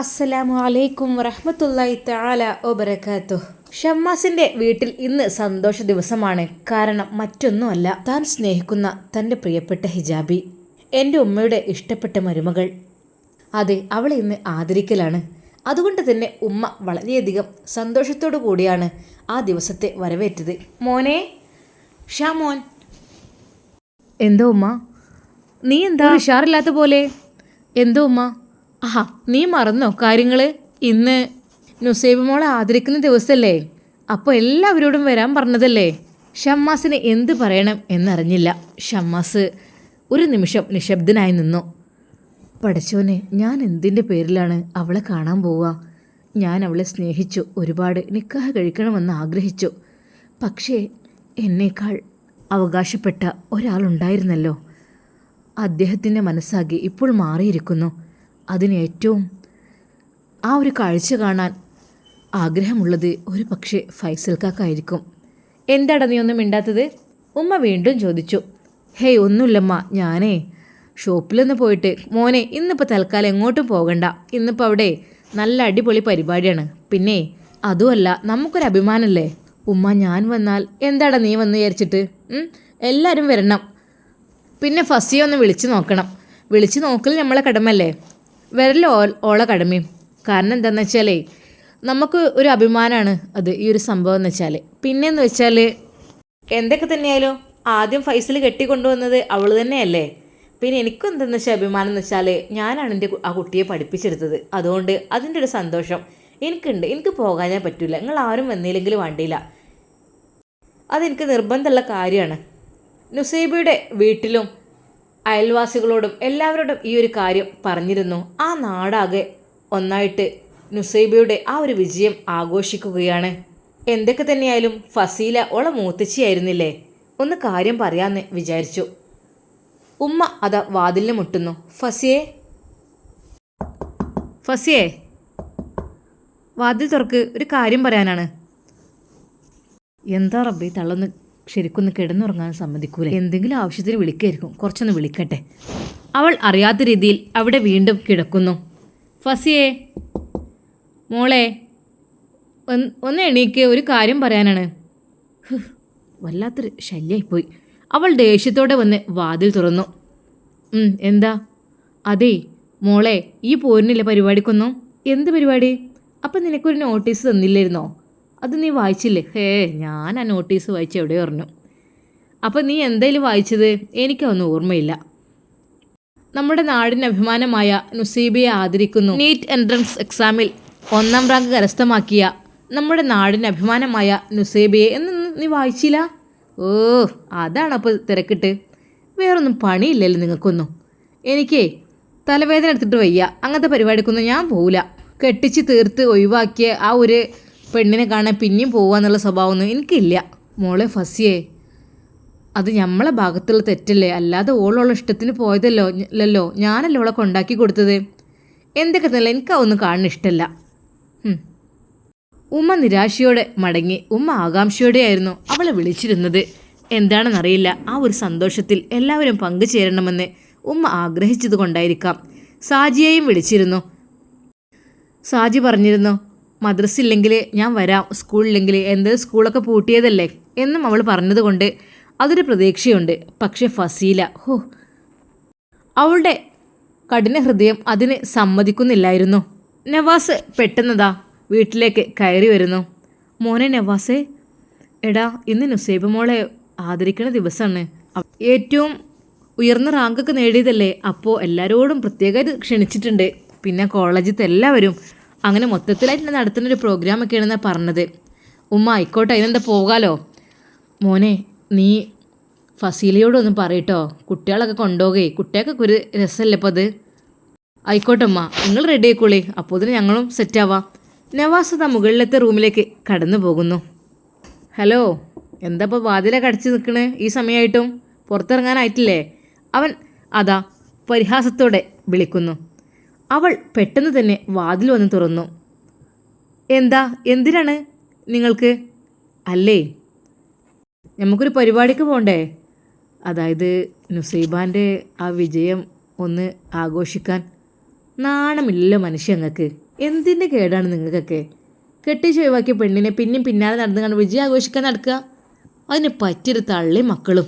അസ്സലാമു അലൈക്കും വറഹ്മത്തുള്ളാഹി തആല വബറകാത്തു ഷമ്മാസിന്റെ വീട്ടിൽ ഇന്ന് സന്തോഷ ദിവസമാണ്. കാരണം മറ്റൊന്നുമല്ല താൻ സ്നേഹിക്കുന്ന തന്റെ പ്രിയപ്പെട്ട ഹിജാബി എന്റെ ഉമ്മയുടെ ഇഷ്ടപ്പെട്ട മരുമകൾ. അതെ അവളെ ഇന്ന് ആദരിക്കലാണ്. അതുകൊണ്ട് തന്നെ ഉമ്മ വളരെയധികം സന്തോഷത്തോടു കൂടിയാണ് ആ ദിവസത്തെ വരവേറ്റത്. മോനെ ഷാ മോൻ. എന്തോ ഉമ്മ? നീ എന്താ? ഉഷാറില്ലാത്ത പോലെ. എന്തോ ഉമ്മ? ആഹാ നീ മറന്നോ കാര്യങ്ങൾ ഇന്ന് നുസൈബ് മോളെ ആദരിക്കുന്ന ദിവസമല്ലേ അപ്പോൾ എല്ലാവരോടും വരാൻ പറഞ്ഞതല്ലേ? ഷമ്മാസിന് എന്ത് പറയണം എന്നറിഞ്ഞില്ല. ഷമ്മാസ് ഒരു നിമിഷം നിശബ്ദനായി നിന്നു. പഠിച്ചോനെ ഞാൻ എന്തിന്റെ പേരിലാണ് അവളെ കാണാൻ പോവുക? ഞാൻ അവളെ സ്നേഹിച്ചു ഒരുപാട് നിക്കാഹ് കഴിക്കണമെന്ന് ആഗ്രഹിച്ചു. പക്ഷേ എന്നേക്കാൾ അവകാശപ്പെട്ട ഒരാളുണ്ടായിരുന്നല്ലോ. അദ്ദേഹത്തിന്റെ മനസ്സാകെ ഇപ്പോൾ മാറിയിരിക്കുന്നു. അതിന് ഏറ്റവും ആ ഒരു കാഴ്ച കാണാൻ ആഗ്രഹമുള്ളത് ഒരു പക്ഷേ ഫൈസൽ കാക്കായിരിക്കും. എന്താടാ നീ ഒന്നും മിണ്ടാത്തത്? ഉമ്മ വീണ്ടും ചോദിച്ചു. ഹേയ് ഒന്നുമില്ലമ്മ ഞാനേ ഷോപ്പിലൊന്ന് പോയിട്ട് മോനെ ഇന്നിപ്പോൾ തൽക്കാലം എങ്ങോട്ടും പോകണ്ട. ഇന്നിപ്പോൾ അവിടെ നല്ല അടിപൊളി പരിപാടിയാണ്. പിന്നെ അതുമല്ല നമുക്കൊരു അഭിമാനമല്ലേ ഉമ്മ ഞാൻ വന്നാൽ എന്താടാ നീ വന്ന് വിചാരിച്ചിട്ട്? എല്ലാവരും വരണം. പിന്നെ ഫസിയെ ഒന്ന് വിളിച്ചു നോക്കണം. വിളിച്ചു നോക്കൽ നമ്മളെ കടമല്ലേ ഓ- ഓള കടമയും. കാരണം എന്താണെന്ന് വെച്ചാലേ നമുക്ക് ഒരു അഭിമാനമാണ് അത് ഈ ഒരു സംഭവം എന്ന് വെച്ചാൽ പിന്നെയെന്ന് വെച്ചാൽ എന്തൊക്കെ തന്നെയായാലും ആദ്യം ഫൈസൽ കെട്ടിക്കൊണ്ടുവന്നത് അവൾ തന്നെയല്ലേ? പിന്നെ എനിക്കും എന്തെന്ന് വെച്ചാൽ അഭിമാനം എന്ന് വെച്ചാൽ ഞാനാണ് എന്റെ ആ കുട്ടിയെ പഠിപ്പിച്ചെടുത്തത്. അതുകൊണ്ട് അതിന്റെ ഒരു സന്തോഷം എനിക്കുണ്ട്. എനിക്ക് പോകാനേ പറ്റില്ല നിങ്ങൾ ആരും വന്നില്ലെങ്കിലും വേണ്ടിയില്ല. അതെനിക്ക് നിർബന്ധമുള്ള കാര്യമാണ്. നുസൈബയുടെ വീട്ടിലും അയൽവാസികളോടും എല്ലാവരോടും ഈ ഒരു കാര്യം പറഞ്ഞിരുന്നു. ആ നാടാകെ ഒന്നായിട്ട് നുസൈബയുടെ ആ ഒരു വിജയം ആഘോഷിക്കുകയാണ്. എന്തൊക്കെ തന്നെയായാലും ഫസീല ഓള മൂത്തച്ചിയായിരുന്നില്ലേ ഒന്ന് കാര്യം പറയാമെന്ന് വിചാരിച്ചു. ഉമ്മ അതാ വാതിലിന് മുട്ടുന്നു. ഫസിയെ? ഫസിയെ? വാതിൽ തുറക്ക് ഒരു കാര്യം പറയാനാണ്. എന്താ റബ്ബി തള്ളൊന്ന് ശരിക്കൊന്ന് കിടന്നുറങ്ങാൻ സമ്മതിക്കൂല? എന്തെങ്കിലും ആവശ്യത്തിന് വിളിക്കായിരിക്കും. കുറച്ചൊന്ന് വിളിക്കട്ടെ. അവൾ അറിയാത്ത രീതിയിൽ അവിടെ വീണ്ടും കിടക്കുന്നു. ഫസിയെ മോളെ ഒന്ന് എണീക്ക്. ഒരു കാര്യം പറയാനാണ്. വല്ലാത്തൊരു ശല്യമായിപ്പോയി അവൾ ദേഷ്യത്തോടെ വന്ന് വാതിൽ തുറന്നു. എന്താ? അതേ മോളെ ഈ പോരുന്നില്ല പരിപാടിക്കൊന്നും? എന്ത് പരിപാടി? അപ്പം നിനക്കൊരു നോട്ടീസ് തന്നില്ലായിരുന്നോ? അത് നീ വായിച്ചില്ലേ? ഹേ ഞാൻ ആ നോട്ടീസ് വായിച്ച് എവിടെ പറഞ്ഞു അപ്പം നീ എന്തേലും വായിച്ചത്? എനിക്കൊന്നും ഓർമ്മയില്ല. നമ്മുടെ നാടിന് അഭിമാനമായ നുസീബയെ ആദരിക്കുന്നു. നീറ്റ് എൻട്രൻസ് എക്സാമിൽ ഒന്നാം റാങ്ക് കരസ്ഥമാക്കിയ നമ്മുടെ നാടിന് അഭിമാനമായ നുസൈബയെ എന്ന് നീ വായിച്ചില്ല? ഓ അതാണ് അപ്പോൾ തിരക്കിട്ട്. വേറൊന്നും പണിയില്ലല്ലോ നിങ്ങൾക്കൊന്നും. എനിക്കേ തലവേദന എടുത്തിട്ട് വയ്യ. അങ്ങനത്തെ പരിപാടിക്കൊന്നും ഞാൻ പോവില്ല. കെട്ടിച്ച് തീർത്ത് ഒഴിവാക്കിയ ആ ഒരു പെണ്ണിനെ കാണാൻ പിന്നെയും പോവാന്നുള്ള സ്വഭാവമൊന്നും എനിക്കില്ല. മോളെ ഫസിയേ അത് നമ്മളെ ഭാഗത്തുള്ള തെറ്റല്ലേ? അല്ലാതെ ഓളുള്ള ഇഷ്ടത്തിന് പോയതല്ലോ അല്ലല്ലോ ഞാനല്ലേ ഓളെ കൊണ്ടാക്കി കൊടുത്തത്? എന്തൊക്കെ തന്നെ എനിക്ക് അതൊന്നും കാണാൻ ഇഷ്ടമല്ല ഉമ്മ നിരാശയോടെ മടങ്ങി. ഉമ്മ ആകാംക്ഷയോടെയായിരുന്നു അവളെ വിളിച്ചിരുന്നത്. എന്താണെന്നറിയില്ല. ആ ഒരു സന്തോഷത്തിൽ എല്ലാവരും പങ്കുചേരണമെന്ന് ഉമ്മ ആഗ്രഹിച്ചത് കൊണ്ടായിരിക്കാം സാജിയെയും വിളിച്ചിരുന്നു. സാജി പറഞ്ഞിരുന്നു മദ്രസ ഇല്ലെങ്കിൽ ഞാൻ വരാം സ്കൂളില്ലെങ്കിൽ എന്ത് സ്കൂളൊക്കെ പൂട്ടിയതല്ലേ എന്നും അവൾ പറഞ്ഞതുകൊണ്ട് അതൊരു പ്രതീക്ഷയുണ്ട്. പക്ഷെ ഫസീല ഹോ. അവളുടെ കഠിന ഹൃദയം അതിന് സമ്മതിക്കുന്നില്ലായിരുന്നു. നവാസ് പെട്ടെന്നതാ വീട്ടിലേക്ക് കയറി വരുന്നു. മോനെ നവാസേ എടാ ഇന്ന് നുസൈബ് മോളെ ആദരിക്കുന്ന ദിവസമാണ്. ഏറ്റവും ഉയർന്ന റാങ്കൊക്കെ നേടിയതല്ലേ. അപ്പോൾ എല്ലാവരോടും പ്രത്യേകമായിട്ട് ക്ഷണിച്ചിട്ടുണ്ട്. പിന്നെ കോളേജിലത്തെ എല്ലാവരും അങ്ങനെ മൊത്തത്തിലായിട്ട് നടത്തുന്ന ഒരു പ്രോഗ്രാം ഒക്കെയാണെന്ന് പറഞ്ഞത്. ഉമ്മ ആയിക്കോട്ടെ അതിനെന്താ പോകാലോ? മോനെ നീ ഫസീലയോടൊന്നും പറയട്ടോ. കുട്ടികളൊക്കെ കൊണ്ടുപോകേ. കുട്ടികൾക്കൊക്കെ ഒരു രസമല്ലേ അപ്പോൾ അത്? ആയിക്കോട്ടെ അമ്മ നിങ്ങൾ റെഡി ആയിക്കോളേ. അപ്പോൾ ഇതിന് ഞങ്ങളും സെറ്റാവാം നവാസത മുകളിലത്തെ റൂമിലേക്ക് കടന്നു പോകുന്നു. ഹലോ എന്താ ഇപ്പോൾ വാതിലൊക്കെ അടച്ച് നിൽക്കണേ? ഈ സമയമായിട്ടും പുറത്തിറങ്ങാനായിട്ടില്ലേ? അവൻ അതാ പരിഹാസത്തോടെ വിളിക്കുന്നു. അവൾ പെട്ടെന്ന് തന്നെ വാതിൽ വന്ന് തുറന്നു. എന്താ? എന്തിനാണ് നിങ്ങൾക്ക്? അല്ലേ? നമുക്കൊരു പരിപാടിക്ക് പോകണ്ടേ അതായത് നുസൈബാന്റെ ആ വിജയം ഒന്ന് ആഘോഷിക്കാൻ. നാണമില്ലല്ലോ മനുഷ്യങ്ങൾക്ക് എന്തിന്റെ കേടാണ് നിങ്ങൾക്കൊക്കെ? കെട്ടിച്ച് ഒഴിവാക്കിയ പെണ്ണിനെ പിന്നെയും പിന്നാലെ നടന്നു കണ്ട് വിജയം ആഘോഷിക്കാൻ നടക്കുക. അതിന് പറ്റിയൊരു തള്ളി മക്കളും.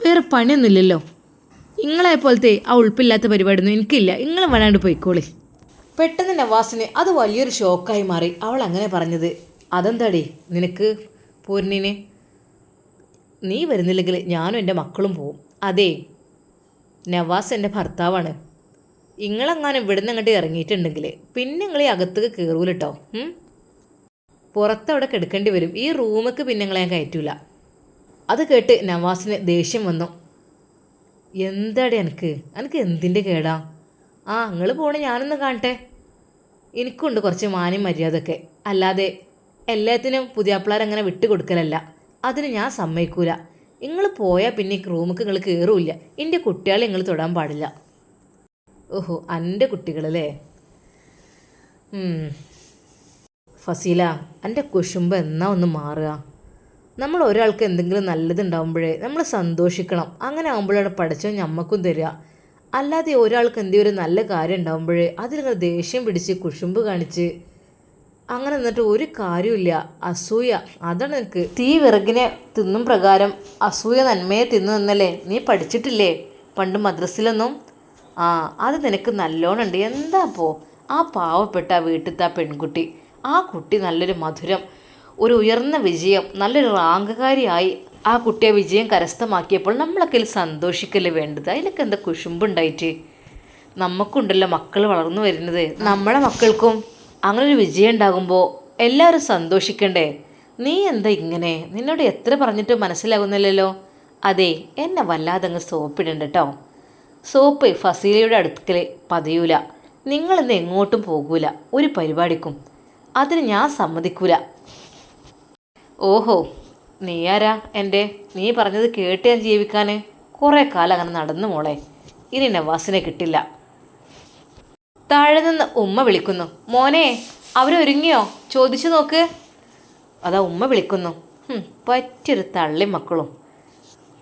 വേറെ പണിയൊന്നുമില്ലല്ലോ. നിങ്ങളെ പോലത്തെ ആ ഉൾപ്പില്ലാത്ത പരിപാടിയൊന്നും എനിക്കില്ല. നിങ്ങൾ വേണാണ്ട് പോയിക്കോളി. പെട്ടെന്ന് നവാസിന് അത് വലിയൊരു ഷോക്കായി മാറി. അവൾ അങ്ങനെ പറഞ്ഞത് അതെന്താടി നിനക്ക് പൂർണിനെ നീ വരുന്നില്ലെങ്കിൽ ഞാനും എന്റെ മക്കളും പോവും. അതെ നവാസ് എന്റെ ഭർത്താവാണ്. നിങ്ങളെങ്ങാനും ഇവിടുന്ന് അങ്ങോട്ട് ഇറങ്ങിയിട്ടുണ്ടെങ്കിൽ പിന്നെ നിങ്ങൾ ഈ അകത്തേക്ക് കയറൂല കേട്ടോ പുറത്തവിടെ കിടക്കേണ്ടി വരും. ഈ റൂമൊക്കെ പിന്നെ ഞാൻ കയറ്റൂല. അത് കേട്ട് നവാസിന് ദേഷ്യം വന്നു. എന്താടി എനിക്ക് എനിക്ക് എന്തിന്റെ കേടാ? ആ നിങ്ങൾ പോണേ ഞാനൊന്ന് കാണട്ടെ. എനിക്കുണ്ട് കുറച്ച് മാന്യം മര്യാദയൊക്കെ. അല്ലാതെ എല്ലാത്തിനും പുതിയാപ്പിളാരങ്ങനെ വിട്ടു കൊടുക്കലല്ല. അതിന് ഞാൻ സമ്മതിക്കൂല. നിങ്ങൾ പോയാൽ പിന്നെ റൂമുക്ക് നിങ്ങൾ കയറൂല എന്റെ കുട്ടികളെ നിങ്ങൾ തൊടാൻ പാടില്ല. ഓഹോ എന്റെ കുട്ടികളല്ലേ. ഫസീല എന്റെ കുശുമ്പ് എന്നാ ഒന്ന് മാറുക. നമ്മൾ ഒരാൾക്ക് എന്തെങ്കിലും നല്ലതുണ്ടാകുമ്പോഴേ നമ്മൾ സന്തോഷിക്കണം. അങ്ങനെ ആകുമ്പോഴാണ് പഠിച്ചോ ഞമ്മക്കും തരിക. അല്ലാതെ ഒരാൾക്ക് എന്തെങ്കിലും ഒരു നല്ല കാര്യം ഉണ്ടാകുമ്പോഴേ അതിലിങ്ങനെ ദേഷ്യം പിടിച്ച് കുശുമ്പ് കാണിച്ച് അങ്ങനെ നിന്നിട്ട് ഒരു കാര്യമില്ല അസൂയ. അതാണ് നിനക്ക് തീ വിറകിനെ തിന്നും പ്രകാരം അസൂയ നന്മയെ തിന്നു എന്നല്ലേ നീ പഠിച്ചിട്ടില്ലേ? പണ്ട് മദ്രസിലൊന്നും? ആ അത് നിനക്ക് നല്ലോണം ഉണ്ട്. എന്താ പോ? ആ പാവപ്പെട്ട വീട്ടിലത്തെ ആ പെൺകുട്ടി. ആ കുട്ടി നല്ലൊരു മധുരം. ഒരു ഉയർന്ന വിജയം നല്ലൊരു റാങ്കുകാരിയായി ആ കുട്ടിയെ വിജയം കരസ്ഥമാക്കിയപ്പോൾ നമ്മളൊക്കെ ഇതിൽ സന്തോഷിക്കല്ലേ വേണ്ടത്? അതിലൊക്കെ എന്താ കുശുമ്പുണ്ടായിട്ട്? നമുക്കുണ്ടല്ലോ മക്കൾ വളർന്നു വരുന്നത്. നമ്മളെ മക്കൾക്കും അങ്ങനെ ഒരു വിജയം ഉണ്ടാകുമ്പോൾ എല്ലാവരും സന്തോഷിക്കണ്ടേ? നീ എന്താ ഇങ്ങനെ? നിന്നോട് എത്ര പറഞ്ഞിട്ട് മനസ്സിലാകുന്നില്ലല്ലോ? അതെ എന്നെ വല്ലാതെ അങ്ങ് സോപ്പിടണ്ട കേട്ടോ സോപ്പ് ഫസീലയുടെ അടുക്കൽ പതിയൂല. നിങ്ങളിന്ന് എങ്ങോട്ടും പോകൂല. ഒരു പരിപാടിക്കും. അതിന് ഞാൻ സമ്മതിക്കൂല. ഓഹോ നീ ആരാ എന്റെ? നീ പറഞ്ഞത് കേട്ട് ഞാൻ ജീവിക്കാൻ കുറേ കാലം അങ്ങനെ നടന്നു മോളെ. ഇനി നവാസിനെ കിട്ടില്ല. താഴെ നിന്ന് ഉമ്മ വിളിക്കുന്നു. മോനെ അവരൊരുങ്ങിയോ ചോദിച്ചു നോക്ക്. അതാ ഉമ്മ വിളിക്കുന്നു. പറ്റൊരു തള്ളി മക്കളും.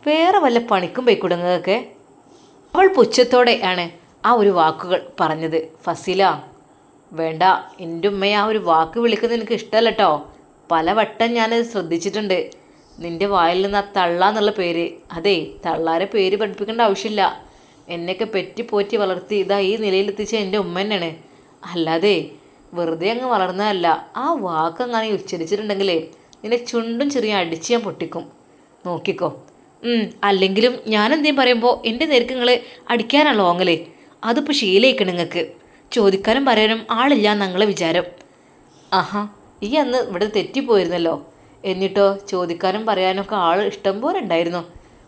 വേറെ വല്ല പണിക്കും പോയി കുടുങ്ങുകയൊക്കെ? അവൾ പുച്ഛത്തോടെ ആണ് ആ ഒരു വാക്കുകൾ പറഞ്ഞത്. ഫസില വേണ്ട എന്റെ ഉമ്മയെ ആ ഒരു വാക്ക് വിളിക്കുന്നത് എനിക്ക് ഇഷ്ടമല്ല കേട്ടോ പലവട്ടം ഞാനത് ശ്രദ്ധിച്ചിട്ടുണ്ട്. നിന്റെ വായിൽ നിന്ന് ആ തള്ള എന്നുള്ള പേര്. അതെ തള്ളാരെ പേര് പഠിപ്പിക്കേണ്ട ആവശ്യമില്ല. എന്നെയൊക്കെ പെറ്റി പോറ്റി വളർത്തി ഇതാ ഈ നിലയിലെത്തിച്ച എന്റെ ഉമ്മ തന്നെയാണ്. അല്ലാതെ വെറുതെ അങ്ങ് വളർന്നതല്ല. ആ വാക്ക് അങ്ങനെ ഉച്ചരിച്ചിട്ടുണ്ടെങ്കിലേ നിന്നെ ചുണ്ടും ചെറിയ അടിച്ച് ഞാൻ പൊട്ടിക്കും. നോക്കിക്കോ. അല്ലെങ്കിലും ഞാൻ എന്തേലും പറയുമ്പോൾ എന്റെ നേർക്ക് നിങ്ങൾ അടിക്കാനാണല്ലോ ഓങ്ങലേ അതിപ്പോൾ ശീലയിക്കണം നിങ്ങൾക്ക് ചോദിക്കാനും പറയാനും ആളില്ല എന്നുള്ള വിചാരം. ആഹാ. ഈ അന്ന് ഇവിടെ തെറ്റിപ്പോയിരുന്നല്ലോ. എന്നിട്ടോ ചോദിക്കാനും പറയാനൊക്കെ ആൾ ഇഷ്ടം പോലെ ഉണ്ടായിരുന്നു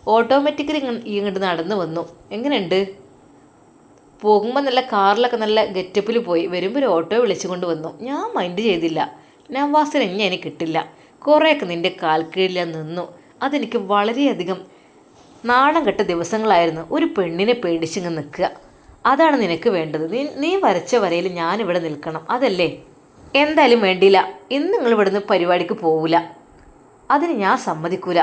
ഓട്ടോമാറ്റിക്കലി ഇങ്ങോട്ട് നടന്നു വന്നു. എങ്ങനെയുണ്ട്? പോകുമ്പോൾ നല്ല കാറിലൊക്കെ നല്ല ഗെറ്റപ്പിൽ പോയി. വരുമ്പോൾ ഒരു ഓട്ടോ വിളിച്ചുകൊണ്ട് വന്നു. ഞാൻ മൈൻഡ് ചെയ്തില്ല. നവാസിന് ഇനി എനിക്ക് കിട്ടില്ല. കുറേയൊക്കെ നിന്റെ കാൽക്കീഴിൽ നിന്നു. അതെനിക്ക് വളരെയധികം നാണം കെട്ട ദിവസങ്ങളായിരുന്നു. ഒരു പെണ്ണിനെ പേടിച്ചിങ്ങ് നിൽക്കുക. അതാണ് നിനക്ക് വേണ്ടത്. നീ നീ വരച്ച വരയിൽ ഞാനിവിടെ നിൽക്കണം. അതല്ലേ? എന്തായാലും വേണ്ടില്ല ഇന്ന് നിങ്ങൾ ഇവിടുന്ന് പരിപാടിക്ക് പോവില്ല അതിന് ഞാൻ സമ്മതിക്കൂല.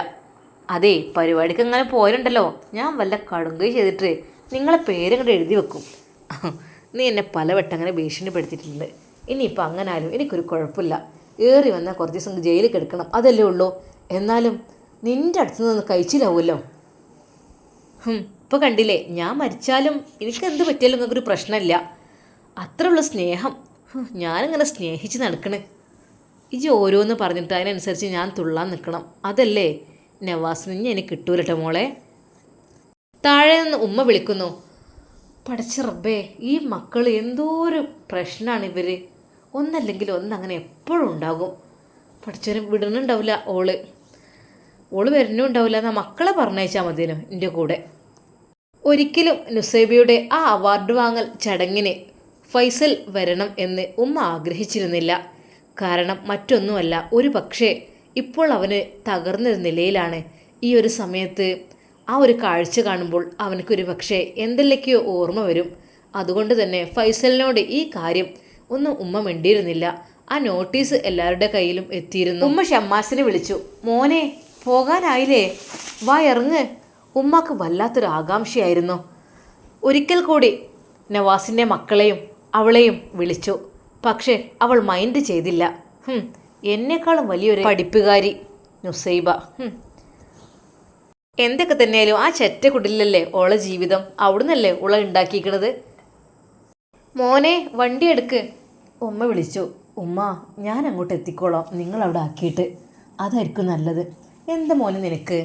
അതെ പരിപാടിക്ക് അങ്ങനെ പോരണ്ടല്ലോ ഞാൻ വല്ല കടുങ്കൈ ചെയ്തിട്ട് നിങ്ങളെ പേരങ്ങോട്ട് എഴുതി വെക്കും. നീ എന്നെ പലവട്ടം അങ്ങനെ ഭീഷണിപ്പെടുത്തിയിട്ടുണ്ട്. ഇനിയിപ്പോൾ അങ്ങനെ ആരും എനിക്കൊരു കുഴപ്പമില്ല. ഏറി വന്നാൽ കുറച്ച് ദിവസം ജയിലിൽ കിടക്കണം. അതല്ലേ ഉള്ളൂ. എന്നാലും നിന്റെ അടുത്ത് നിന്ന് കഴിച്ചിലാവുമല്ലോ. ഇപ്പോൾ കണ്ടില്ലേ? ഞാൻ മരിച്ചാലും എനിക്കെന്ത് പറ്റിയാലും നിങ്ങൾക്കൊരു പ്രശ്നമില്ല. അത്രയുള്ള സ്നേഹം. ഞാനിങ്ങനെ സ്നേഹിച്ച് നടക്കണേ. ഇജി ഓരോന്ന് പറഞ്ഞിട്ട് അതിനനുസരിച്ച് ഞാൻ തുള്ളാൻ നിൽക്കണം അതല്ലേ? നവാസിന് ഇനി എനിക്ക് കിട്ടൂലട്ടോ മോളെ. താഴെ നിന്ന് ഉമ്മ വിളിക്കുന്നു. പഠിച്ച റബ്ബേ ഈ മക്കൾ എന്തോ ഒരു പ്രശ്നമാണ് ഇവർ ഒന്നല്ലെങ്കിൽ ഒന്നങ്ങനെ എപ്പോഴും ഉണ്ടാകും. പഠിച്ചവന് വിടണുണ്ടാവില്ല ഓൾ. ഓൾ വരുന്നുണ്ടാവില്ല എന്നാ മക്കളെ പറഞ്ഞയച്ചാൽ മതിയല്ലോ എന്റെ കൂടെ. ഒരിക്കലും നുസേബിയുടെ ആ അവാർഡ് വാങ്ങൽ ചടങ്ങിന് ഫൈസൽ വരണം എന്ന് ഉമ്മ ആഗ്രഹിച്ചിരുന്നില്ല. കാരണം മറ്റൊന്നുമല്ല ഒരു പക്ഷേ ഇപ്പോൾ അവന് തകർന്നൊരു നിലയിലാണ്. ഈ ഒരു സമയത്ത് ആ ഒരു കാഴ്ച കാണുമ്പോൾ അവനക്കൊരു പക്ഷേ എന്തെല്ലൊക്കെയോ ഓർമ്മ വരും. അതുകൊണ്ട് തന്നെ ഫൈസലിനോട് ഈ കാര്യം ഒന്നും ഉമ്മ മിണ്ടിയിരുന്നില്ല. ആ നോട്ടീസ് എല്ലാവരുടെ കയ്യിലും എത്തിയിരുന്നു. ഉമ്മ ഷമ്മാസിനെ വിളിച്ചു. മോനെ പോകാനായില്ലേ? വാ ഇറങ്ങ്. ഉമ്മാക്ക് വല്ലാത്തൊരു ആകാംക്ഷയായിരുന്നു. ഒരിക്കൽ കൂടി നവാസിന്റെ മക്കളെയും അവളെയും വിളിച്ചു. പക്ഷേ അവൾ മൈൻഡ് ചെയ്തില്ല. എന്നെക്കാളും വലിയൊരു പഠിപ്പുകാരി നുസൈബ. എന്തൊക്കെ തന്നെയായാലും ആ ചെറ്റ കുടിലല്ലേ ഓളെ ജീവിതം? അവിടുന്നല്ലേ ഉള ഉണ്ടാക്കിക്കണത്? മോനെ വണ്ടി എടുക്ക്. ഉമ്മ വിളിച്ചു. ഉമ്മ ഞാൻ അങ്ങോട്ട് എത്തിക്കോളാം. നിങ്ങൾ അവിടെ ആക്കിയിട്ട്. അതായിരിക്കും നല്ലത്. എന്താ മോനെ നിനക്ക്?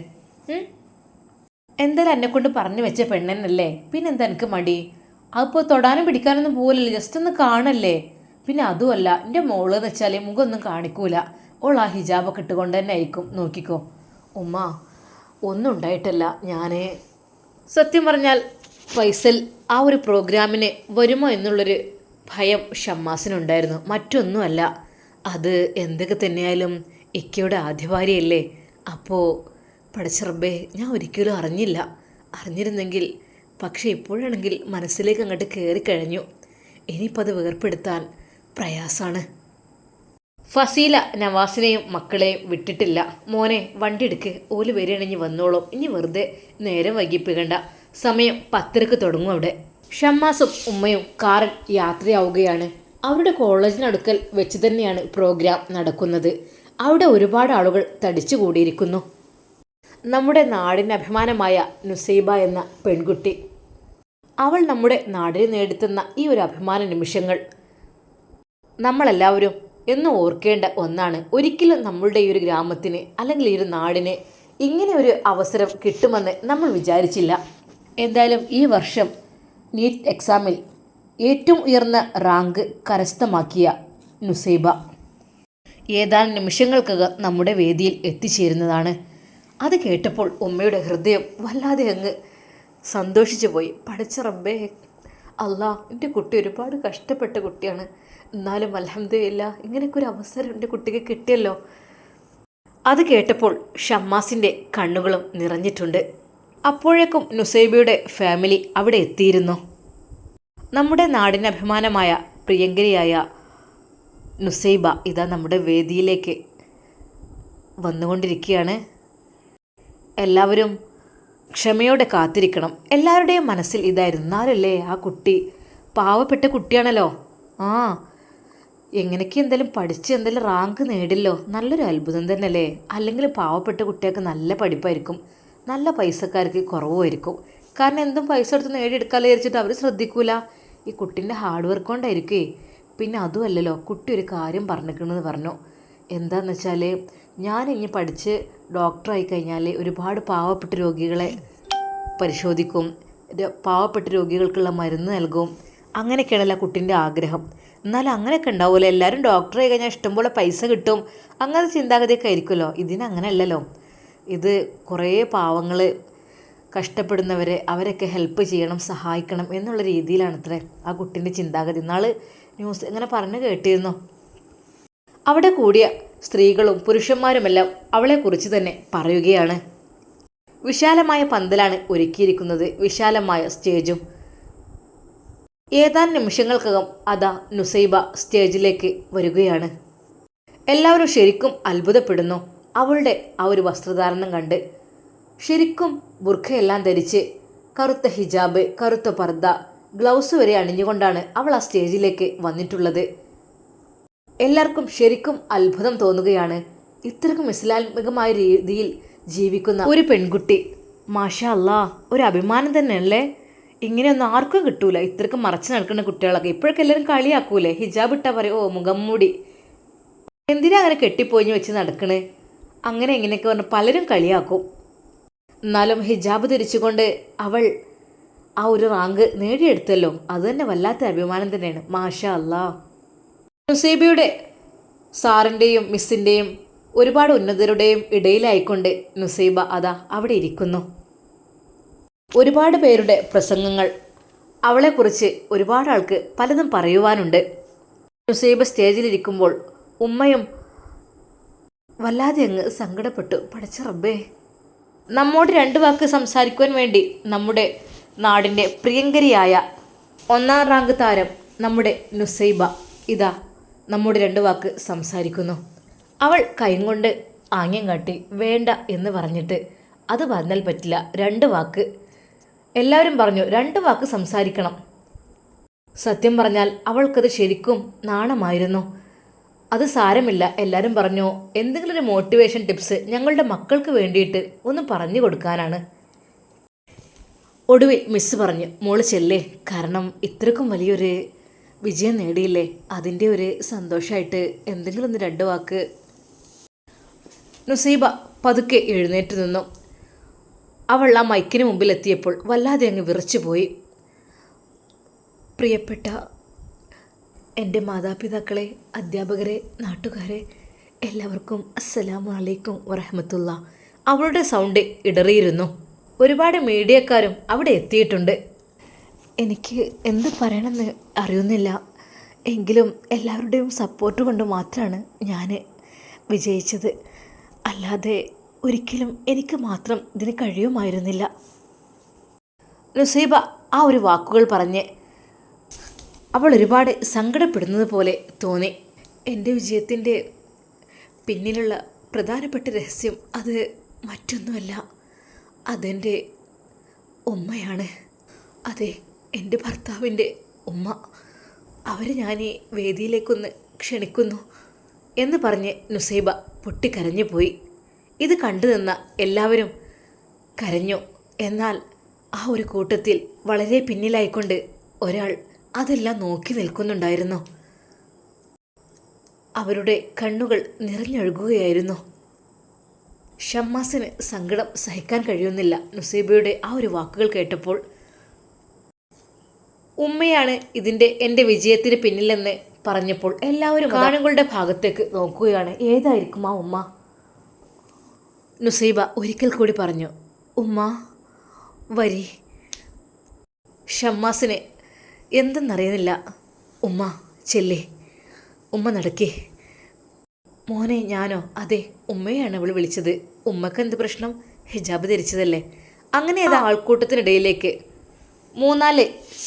എന്തായാലും എന്നെ കൊണ്ട് പറഞ്ഞു വെച്ച പെണ്ണെന്നല്ലേ? പിന്നെന്താ എനിക്ക് മടി? അതിപ്പോൾ തൊടാനും പിടിക്കാനൊന്നും പോലല്ലേ ജസ്റ്റ് ഒന്ന് കാണല്ലേ. പിന്നെ അതുമല്ല എന്റെ മോൾ എന്ന് വെച്ചാൽ മുഖമൊന്നും കാണിക്കൂല. ഓൾ ആ ഹിജാബൊക്കെ ഇട്ടുകൊണ്ട് തന്നെ ആയിരിക്കും നോക്കിക്കോ. ഉമ്മ ഒന്നും ഉണ്ടായിട്ടല്ല. ഞാൻ സത്യം പറഞ്ഞാൽ ഫൈസൽ ആ ഒരു പ്രോഗ്രാമിന് വരുമോ എന്നുള്ളൊരു ഭയം ഷമ്മാസിനുണ്ടായിരുന്നു. മറ്റൊന്നുമല്ല അത് എന്തൊക്കെ തന്നെയായാലും ഇക്കയുടെ ആദ്യ ഭാര്യയല്ലേ അപ്പോൾ പഠിച്ചറബേ ഞാൻ ഒരിക്കലും അറിഞ്ഞില്ല. അറിഞ്ഞിരുന്നെങ്കിൽ പക്ഷേ ഇപ്പോഴാണെങ്കിൽ മനസ്സിലേക്ക് അങ്ങോട്ട് കയറിക്കഴിഞ്ഞു ഇനിയിപ്പോൾ അത് വേർപ്പെടുത്താൻ പ്രയാസമാണ് ഫസീല നവാസിനെയും മക്കളെയും വിട്ടിട്ടില്ല. മോനെ വണ്ടി എടുക്ക്. ഓൽ വരികയാണെങ്കിൽ വന്നോളും. ഇനി വെറുതെ നേരം വൈകിപ്പിക്കണ്ട. സമയം പത്തരക്ക് തുടങ്ങും അവിടെ. ഷമ്മാസും ഉമ്മയും കാറിൽ യാത്രയാവുകയാണ്. അവരുടെ കോളേജിനടുക്കൽ വെച്ച് തന്നെയാണ് പ്രോഗ്രാം നടക്കുന്നത്. അവിടെ ഒരുപാട് ആളുകൾ തടിച്ചു കൂടിയിരിക്കുന്നു. നമ്മുടെ നാടിന് അഭിമാനമായ നുസൈബ എന്ന പെൺകുട്ടി അവൾ നമ്മുടെ നാടിനെ നേടിത്തുന്ന ഈ ഒരു അഭിമാന നിമിഷങ്ങൾ. നമ്മളെല്ലാവരും എന്നും ഓർക്കേണ്ട ഒന്നാണ് ഒരിക്കലും നമ്മളുടെ ഈ ഒരു ഗ്രാമത്തിന് അല്ലെങ്കിൽ ഈ ഒരു നാടിന് ഇങ്ങനെ ഒരു അവസരം കിട്ടുമെന്ന് നമ്മൾ വിചാരിച്ചില്ല. എന്തായാലും ഈ വർഷം നീറ്റ് എക്സാമിൽ ഏറ്റവും ഉയർന്ന റാങ്ക് കരസ്ഥമാക്കിയ നുസൈബ. ഏതാനും നിമിഷങ്ങൾക്കകം നമ്മുടെ വേദിയിൽ എത്തിച്ചേരുന്നതാണ്. അത് കേട്ടപ്പോൾ ഉമ്മയുടെ ഹൃദയം വല്ലാതെ അങ്ങ് സന്തോഷിച്ചു പോയി. പഠിച്ച റബ്ബേ അല്ല എന്റെ കുട്ടി ഒരുപാട് കഷ്ടപ്പെട്ട കുട്ടിയാണ്. എന്നാലും അലഹമ്മദില്ല ഇങ്ങനെയൊക്കെ ഒരു അവസരം എന്റെ കുട്ടിക്ക് കിട്ടിയല്ലോ. അത് കേട്ടപ്പോൾ ഷമ്മാസിന്റെ കണ്ണുകളും നിറഞ്ഞിട്ടുണ്ട്. അപ്പോഴേക്കും നുസൈബയുടെ ഫാമിലി അവിടെ എത്തിയിരുന്നു. നമ്മുടെ നാടിന് അഭിമാനമായ പ്രിയങ്കരിയായ നുസൈബ ഇതാ നമ്മുടെ വേദിയിലേക്ക് വന്നുകൊണ്ടിരിക്കുകയാണ്. എല്ലാവരും ക്ഷമയോടെ കാത്തിരിക്കണം. എല്ലാവരുടെയും മനസ്സിൽ ഇതായിരുന്നു. എന്നാലല്ലേ ആ കുട്ടി? പാവപ്പെട്ട കുട്ടിയാണല്ലോ. ആ എങ്ങനെയൊക്കെ എന്തെങ്കിലും പഠിച്ച് എന്തെങ്കിലും റാങ്ക് നേടില്ലോ. നല്ലൊരു അത്ഭുതം തന്നെയല്ലേ. അല്ലെങ്കിൽ പാവപ്പെട്ട കുട്ടികൾക്ക് നല്ല പഠിപ്പായിരിക്കും. നല്ല പൈസക്കാർക്ക് കുറവുമായിരിക്കും. കാരണം എന്തും പൈസ എടുത്ത് നേടിയെടുക്കാതെ വിചാരിച്ചിട്ട് അവർ ശ്രദ്ധിക്കൂല. ഈ കുട്ടീന്റെ ഹാർഡ് വർക്ക് കൊണ്ടായിരിക്കേ. പിന്നെ അതുമല്ലല്ലോ കുട്ടി ഒരു കാര്യം പറഞ്ഞിരിക്കണമെന്ന് പറഞ്ഞു. എന്താണെന്ന് വെച്ചാൽ ഞാൻ ഇനി പഠിച്ച് ഡോക്ടറായി കഴിഞ്ഞാൽ ഒരുപാട് പാവപ്പെട്ട രോഗികളെ പരിശോധിക്കും. പാവപ്പെട്ട രോഗികൾക്കുള്ള മരുന്ന് നൽകും. അങ്ങനെയൊക്കെയാണല്ലോ കുട്ടീന്റെ ആഗ്രഹം. എന്നാലും അങ്ങനെയൊക്കെ ഉണ്ടാവുമല്ലോ എല്ലാവരും ഡോക്ടറായി കഴിഞ്ഞാൽ ഇഷ്ടംപോലെ പൈസ കിട്ടും. അങ്ങനത്തെ ചിന്താഗതിയൊക്കെ ആയിരിക്കുമല്ലോ. ഇതിനങ്ങനെയല്ലല്ലോ ഇത് കുറേ പാവങ്ങൾ കഷ്ടപ്പെടുന്നവരെ അവരൊക്കെ ഹെൽപ്പ് ചെയ്യണം സഹായിക്കണം എന്നുള്ള രീതിയിലാണ് അത്രേ ആ കുട്ടീന്റെ ചിന്താഗതി. നാൾ ന്യൂസ് ഇങ്ങനെ പറഞ്ഞു കേട്ടിരുന്നു. അവിടെ കൂടിയ സ്ത്രീകളും പുരുഷന്മാരുമെല്ലാം അവളെക്കുറിച്ച് തന്നെ പറയുകയാണ്. വിശാലമായ പന്തലാണ് ഒരുക്കിയിരിക്കുന്നത് വിശാലമായ സ്റ്റേജും. ഏതാനും നിമിഷങ്ങൾക്കകം അതാ നുസൈബ സ്റ്റേജിലേക്ക് വരികയാണ്. എല്ലാവരും ശരിക്കും അത്ഭുതപ്പെടുന്നു. അവളുടെ ആ ഒരു വസ്ത്രധാരണം കണ്ട് ശരിക്കും ബുർഖയെല്ലാം ധരിച്ച് കറുത്ത ഹിജാബ് കറുത്ത പർദ്ദ ഗ്ലൗസ് വരെ അണിഞ്ഞുകൊണ്ടാണ് അവൾ ആ സ്റ്റേജിലേക്ക് വന്നിട്ടുള്ളത്. എല്ലാവർക്കും ശരിക്കും അത്ഭുതം തോന്നുകയാണ്. ഇത്രക്കും ഇസ്ലാമികമായ രീതിയിൽ ജീവിക്കുന്ന ഒരു പെൺകുട്ടി. മാഷ അല്ലാ ഒരു അഭിമാനം തന്നെയല്ലേ? ഇങ്ങനെയൊന്നും ആർക്കും കിട്ടൂല. ഇത്രക്കും മറച്ചു നടക്കുന്ന കുട്ടികളൊക്കെ ഇപ്പോഴൊക്കെ എല്ലാവരും കളിയാക്കൂലേ? ഹിജാബ് ഇട്ടാ പറയും? ഓ മുഖം മൂടി. എന്തിനാ അങ്ങനെ കെട്ടിപ്പോയിഞ്ഞ് വെച്ച് നടക്കണേ? അങ്ങനെ ഇങ്ങനെയൊക്കെ പറഞ്ഞ് പലരും കളിയാക്കും. എന്നാലും ഹിജാബ് ധരിച്ചുകൊണ്ട് അവൾ ആ ഒരു റാങ്ക് നേടിയെടുത്തല്ലോ. അത് തന്നെ വല്ലാത്ത അഭിമാനം തന്നെയാണ്. മാഷ അല്ലാ നുസൈബയുടെ സാറിന്റെയും മിസ്സിന്റെയും ഒരുപാട് ഉന്നതരുടെയും ഇടയിലായിക്കൊണ്ട് നുസൈബ അതാ അവിടെ ഇരിക്കുന്നു. ഒരുപാട് പേരുടെ പ്രസംഗങ്ങൾ അവളെക്കുറിച്ച് ഒരുപാട് ആൾക്ക് പലതും പറയുവാനുണ്ട്. നുസൈബ സ്റ്റേജിലിരിക്കുമ്പോൾ ഉമ്മയും വല്ലാതെ അങ്ങ് സങ്കടപ്പെട്ടു. പഠിച്ച റബ്ബേ നമ്മോട് രണ്ട് വാക്ക് സംസാരിക്കുവാൻ വേണ്ടി നമ്മുടെ നാടിന്റെ പ്രിയങ്കരിയായ ഒന്നാം റാങ്ക് താരം നമ്മുടെ നുസൈബ. ഇതാ നമ്മുടെ രണ്ട് വാക്ക് സംസാരിക്കുന്നു. അവൾ കൈയും കൊണ്ട് ആംഗ്യം കാട്ടി വേണ്ട എന്ന് പറഞ്ഞിട്ട് അത് പറഞ്ഞാൽ പറ്റില്ല. രണ്ട് വാക്ക്. എല്ലാവരും പറഞ്ഞു രണ്ട് വാക്ക് സംസാരിക്കണം. സത്യം പറഞ്ഞാൽ അവൾക്കത് ശരിക്കും നാണമായിരുന്നു. അത് സാരമില്ല. എല്ലാവരും പറഞ്ഞു എന്തെങ്കിലും ഒരു മോട്ടിവേഷൻ ടിപ്സ് ഞങ്ങളുടെ മക്കൾക്ക് വേണ്ടിയിട്ട് ഒന്ന് പറഞ്ഞു കൊടുക്കാനാണ്. ഒടുവിൽ മിസ് പറഞ്ഞു മോൾ ചെല്ലേ കാരണം ഇത്രക്കും വലിയൊരു വിജയം നേടിയില്ലേ? അതിന്റെ ഒരു സന്തോഷമായിട്ട് എന്തെങ്കിലും ഒന്ന് രണ്ട് വാക്ക്. നുസൈബ പതുക്കെ എഴുന്നേറ്റ് നിന്നു. അവൾ ആ മൈക്കിന് മുമ്പിൽ എത്തിയപ്പോൾ വല്ലാതെ അങ്ങ് വിറച്ചുപോയി പ്രിയപ്പെട്ട എന്റെ മാതാപിതാക്കളെ അധ്യാപകരെ നാട്ടുകാരെ എല്ലാവർക്കും അസ്സലാമു അലൈക്കും വറഹമത്തുള്ള. അവളുടെ സൗണ്ട് ഇടറിയിരുന്നു. ഒരുപാട് മീഡിയക്കാരും അവിടെ എത്തിയിട്ടുണ്ട്. എനിക്ക് എന്ത് പറയണമെന്ന് അറിയുന്നില്ല. എങ്കിലും എല്ലാവരുടെയും സപ്പോർട്ട് കൊണ്ട് മാത്രമാണ് ഞാൻ വിജയിച്ചത്. അല്ലാതെ ഒരിക്കലും എനിക്ക് മാത്രം ഇതിന് കഴിയുമായിരുന്നില്ല. നുസൈബ ആ ഒരു വാക്കുകൾ പറഞ്ഞ് അവൾ ഒരുപാട് സങ്കടപ്പെടുന്നത് പോലെ തോന്നി. എന്റെ വിജയത്തിന്റെ പിന്നിലുള്ള പ്രധാനപ്പെട്ട രഹസ്യം അത് മറ്റൊന്നുമല്ല. അതെന്റെ ഉമ്മയാണ്. അതെ എന്റെ ഭർത്താവിന്റെ ഉമ്മ അവരെ ഞാൻ ഈ വേദിയിലേക്കൊന്ന് ക്ഷണിക്കുന്നു എന്ന് പറഞ്ഞ് നുസൈബ പൊട്ടിക്കരഞ്ഞു പോയി. ഇത് കണ്ടു നിന്ന എല്ലാവരും കരഞ്ഞു. എന്നാൽ ആ ഒരു കൂട്ടത്തിൽ വളരെ പിന്നിലായിക്കൊണ്ട് ഒരാൾ അതെല്ലാം നോക്കി നിൽക്കുന്നുണ്ടായിരുന്നു. അവരുടെ കണ്ണുകൾ നിറഞ്ഞൊഴുകുകയായിരുന്നു. ഷമ്മാസിന് സങ്കടം സഹിക്കാൻ കഴിയുന്നില്ല നുസൈബയുടെ ആ ഒരു വാക്കുകൾ കേട്ടപ്പോൾ ഉമ്മയാണ് ഇതിന്റെ എന്റെ വിജയത്തിന് പിന്നിലെന്ന് പറഞ്ഞപ്പോൾ എല്ലാവരും ആണുങ്ങളുടെ ഭാഗത്തേക്ക് നോക്കുകയാണ്. ഏതായിരിക്കും ആ ഉമ്മ? നുസൈബ ഒരിക്കൽ കൂടി പറഞ്ഞു ഉമ്മ വരി. ഷമ്മാസിന് എന്തെന്നറിയുന്നില്ല. ഉമ്മ ചെല്ലേ. ഉമ്മ നടക്കേ. മോനെ ഞാനോ? അതെ ഉമ്മയാണ് അവൾ വിളിച്ചത്. ഉമ്മക്ക് എന്ത് പ്രശ്നം? ഹിജാബ് ധരിച്ചതല്ലേ. അങ്ങനെ അത് ആൾക്കൂട്ടത്തിനിടയിലേക്ക് മൂന്നാൽ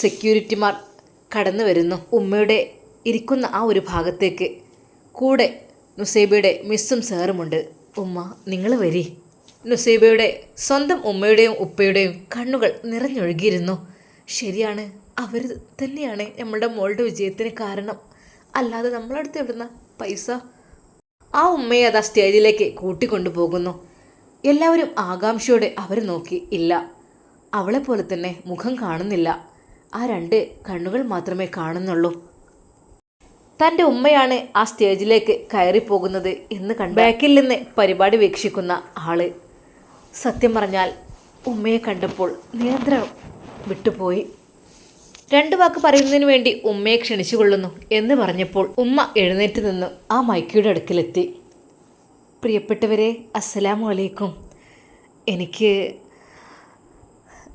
സെക്യൂരിറ്റിമാർ കടന്നു വരുന്നു. ഉമ്മയുടെ ഇരിക്കുന്ന ആ ഒരു ഭാഗത്തേക്ക്. കൂടെ നുസൈബയുടെ മിസ്സും സാറുമുണ്ട്. ഉമ്മ നിങ്ങൾ വരി. നുസൈബയുടെ സ്വന്തം ഉമ്മയുടെയും ഉപ്പയുടെയും കണ്ണുകൾ നിറഞ്ഞൊഴുകിയിരുന്നു. ശരിയാണ് അവർ തന്നെയാണ് നമ്മളുടെ മോളുടെ വിജയത്തിന് കാരണം. അല്ലാതെ നമ്മളടുത്ത് എവിടുന്ന പൈസ? ആ ഉമ്മയെ അത് ആ സ്റ്റേജിലേക്ക് കൂട്ടിക്കൊണ്ടു പോകുന്നു എല്ലാവരും ആകാംക്ഷയോടെ അവർ നോക്കി. ഇല്ല അവളെപ്പോലെ തന്നെ മുഖം കാണുന്നില്ല. ആ രണ്ട് കണ്ണുകൾ മാത്രമേ കാണുന്നുള്ളൂ. തന്റെ ഉമ്മയാണ് ആ സ്റ്റേജിലേക്ക് കയറിപ്പോകുന്നത് എന്ന് കണ്ട് ബാക്കിൽ നിന്ന് പരിപാടി വീക്ഷിക്കുന്ന ആൾ. സത്യം പറഞ്ഞാൽ ഉമ്മയെ കണ്ടപ്പോൾ നിയന്ത്രണം വിട്ടുപോയി. രണ്ടു വാക്ക് പറയുന്നതിന് വേണ്ടി ഉമ്മയെ ക്ഷണിച്ചു കൊള്ളുന്നു എന്ന് പറഞ്ഞപ്പോൾ ഉമ്മ എഴുന്നേറ്റ് നിന്ന് ആ മൈക്കിയുടെ അടുക്കിലെത്തി. പ്രിയപ്പെട്ടവരെ അസ്സലാമലൈക്കും എനിക്ക്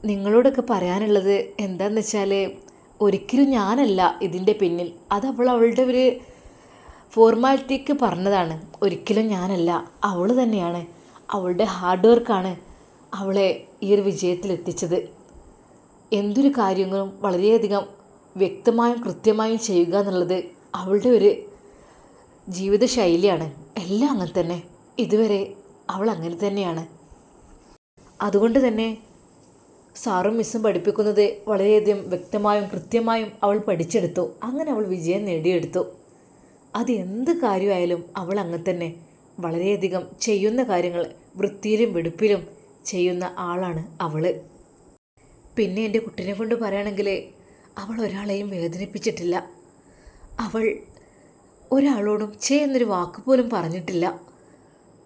നിങ്ങളോടൊക്കെ പറയാനുള്ളത് എന്താണെന്ന് വെച്ചാൽ ഒരിക്കലും ഞാനല്ല ഇതിന്റെ പിന്നിൽ. അത് അവൾ അവളുടെ ഒരു ഫോർമാലിറ്റിക്ക് പറഞ്ഞതാണ്. ഒരിക്കലും ഞാനല്ല. അവൾ തന്നെയാണ്. അവളുടെ ഹാർഡ് വർക്കാണ് അവളെ ഈ ഒരു വിജയത്തിലെത്തിച്ചത് എന്തൊരു കാര്യങ്ങളും വളരെയധികം വ്യക്തമായും കൃത്യമായും ചെയ്യുക എന്നുള്ളത് അവളുടെ ഒരു ജീവിത ശൈലിയാണ് എല്ലാം അങ്ങനെ തന്നെ. ഇതുവരെ അവൾ അങ്ങനെ തന്നെയാണ്. അതുകൊണ്ട് തന്നെ സാറും മിസ്സും പഠിപ്പിക്കുന്നത് വളരെയധികം വ്യക്തമായും കൃത്യമായും അവൾ പഠിച്ചെടുത്തു. അങ്ങനെ അവൾ വിജയം നേടിയെടുത്തു. അത് എന്ത് കാര്യമായാലും അവൾ അങ്ങനെ തന്നെ വളരെയധികം ചെയ്യുന്ന കാര്യങ്ങൾ വൃത്തിയിലും വെടുപ്പിലും ചെയ്യുന്ന ആളാണ് അവൾ പിന്നെ എന്റെ കുട്ടിനെ കൊണ്ട് പറയുകയാണെങ്കിൽ അവൾ ഒരാളെയും വേദനിപ്പിച്ചിട്ടില്ല. അവൾ ഒരാളോടും ചേ എന്നൊരു വാക്ക് പോലും പറഞ്ഞിട്ടില്ല.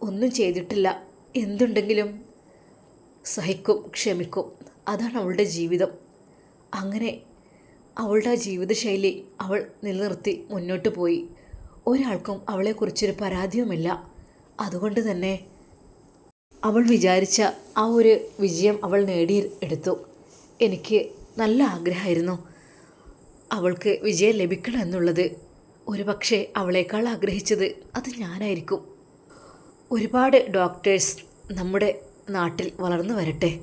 ഒന്നും ചെയ്തിട്ടില്ല. എന്തുണ്ടെങ്കിലും സഹിക്കും ക്ഷമിക്കും. അതാണ് അവളുടെ ജീവിതം. അങ്ങനെ അവളുടെ ജീവിതശൈലി അവൾ നിലനിർത്തി മുന്നോട്ട് പോയി. ഒരാൾക്കും അവളെക്കുറിച്ചൊരു പരാതിയുമില്ല. അതുകൊണ്ട് തന്നെ അവൾ വിചാരിച്ച ആ ഒരു വിജയം അവൾ നേടി എടുത്തു. എനിക്ക് നല്ല ആഗ്രഹമായിരുന്നു. അവൾക്ക് വിജയം ലഭിക്കണം എന്നുള്ളത് ഒരു പക്ഷേ അവളേക്കാൾ ആഗ്രഹിച്ചത് അത് ഞാനായിരിക്കും. ഒരുപാട് ഡോക്ടേഴ്സ് നമ്മുടെ നാട്ടിൽ വളർന്നു വരട്ടെ.